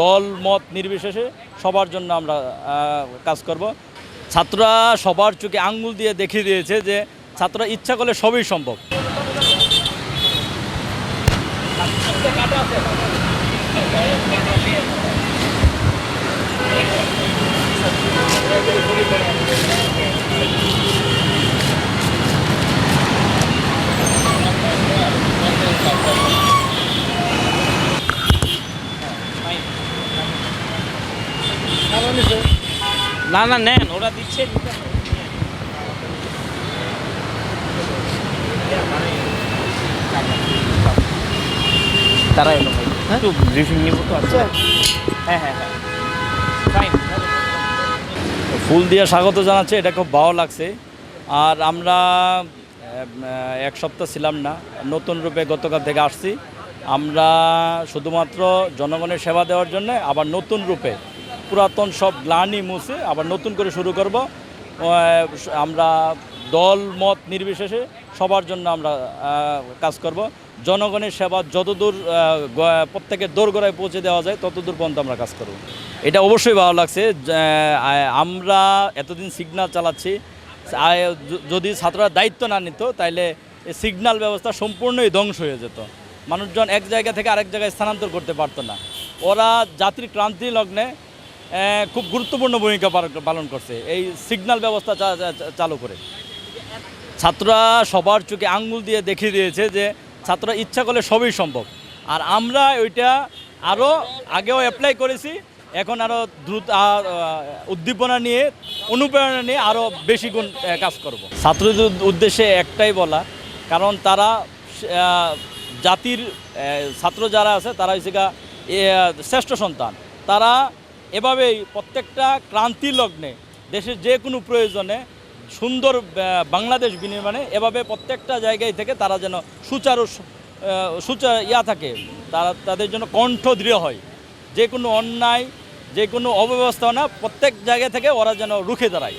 দল, মত নির্বিশেষে সবার জন্য আমরা কাজ করব। ছাত্ররা সবার চোখে আঙ্গুল দিয়ে দেখিয়ে দিয়েছে যে ছাত্ররা ইচ্ছা করলে সবই সম্ভব। না না নেন ওরা দিচ্ছে তারা এলো ভাই। একটু ব্রিফিং নিব তো আচ্ছা। হ্যাঁ। হ্যাঁ হ্যাঁ ফাইন ফুল দিয়ে স্বাগত জানাচ্ছে এটা খুব ভালো লাগছে। আর আমরা এক সপ্তাহ ছিলাম না নতুন রূপে গতকাল থেকে আসছি। আমরা শুধুমাত্র জনগণের সেবা দেওয়ার জন্য আবার নতুন রূপে পুরাতন সব গ্লানি মুছে আবার নতুন করে শুরু করব। আমরা দল, মত নির্বিশেষে সবার জন্য আমরা কাজ করব। জনগণের সেবা যতদূর প্রত্যেকের দোরগোড়ায় পৌঁছে দেওয়া যায়, ততদূর পর্যন্ত আমরা কাজ করব। এটা অবশ্যই ভালো লাগছে আমরা এতদিন সিগনাল চালাচ্ছি যদি ছাত্ররা দায়িত্ব না নিত, তাইলে এই সিগন্যাল ব্যবস্থা সম্পূর্ণই ধ্বংস হয়ে যেত। মানুষজন এক জায়গা থেকে আরেক জায়গায় স্থানান্তর করতে পারতো না। ওরা জাতির ক্রান্তি লগ্নে খুব গুরুত্বপূর্ণ ভূমিকা পালন- করছে। এই সিগন্যাল ব্যবস্থা চালু করে। ছাত্ররা সবার চোখে আঙ্গুল দিয়ে দেখিয়ে দিয়েছে যে ছাত্ররা ইচ্ছা করলে সবই সম্ভব। আর আমরা ওইটা আরও আগেও অ্যাপ্লাই করেছি, এখন আরও দ্রুত উদ্দীপনা নিয়ে, অনুপ্রেরণা নিয়ে আরও বেশি গুণ কাজ করব। ছাত্রদের উদ্দেশ্যে একটাই বলা, কারণ তারা জাতির ছাত্র যারা আছে তারা হচ্ছে শ্রেষ্ঠ সন্তান। তারা এভাবেই প্রত্যেকটা ক্রান্তি লগ্নে দেশের যে কোনো প্রয়োজনে সুন্দর বাংলাদেশ বিনির্মাণে এভাবে প্রত্যেকটা জায়গায় থেকে তারা যেন সুচারু সুচা, ইয়া থাকে, তারা, তাদের জন্য কণ্ঠ দৃঢ় হয়। যে কোনো অন্যায়, যে কোনো অব্যবস্থা না প্রত্যেক জায়গা থেকে ওরা যেন রুখে দাঁড়ায়।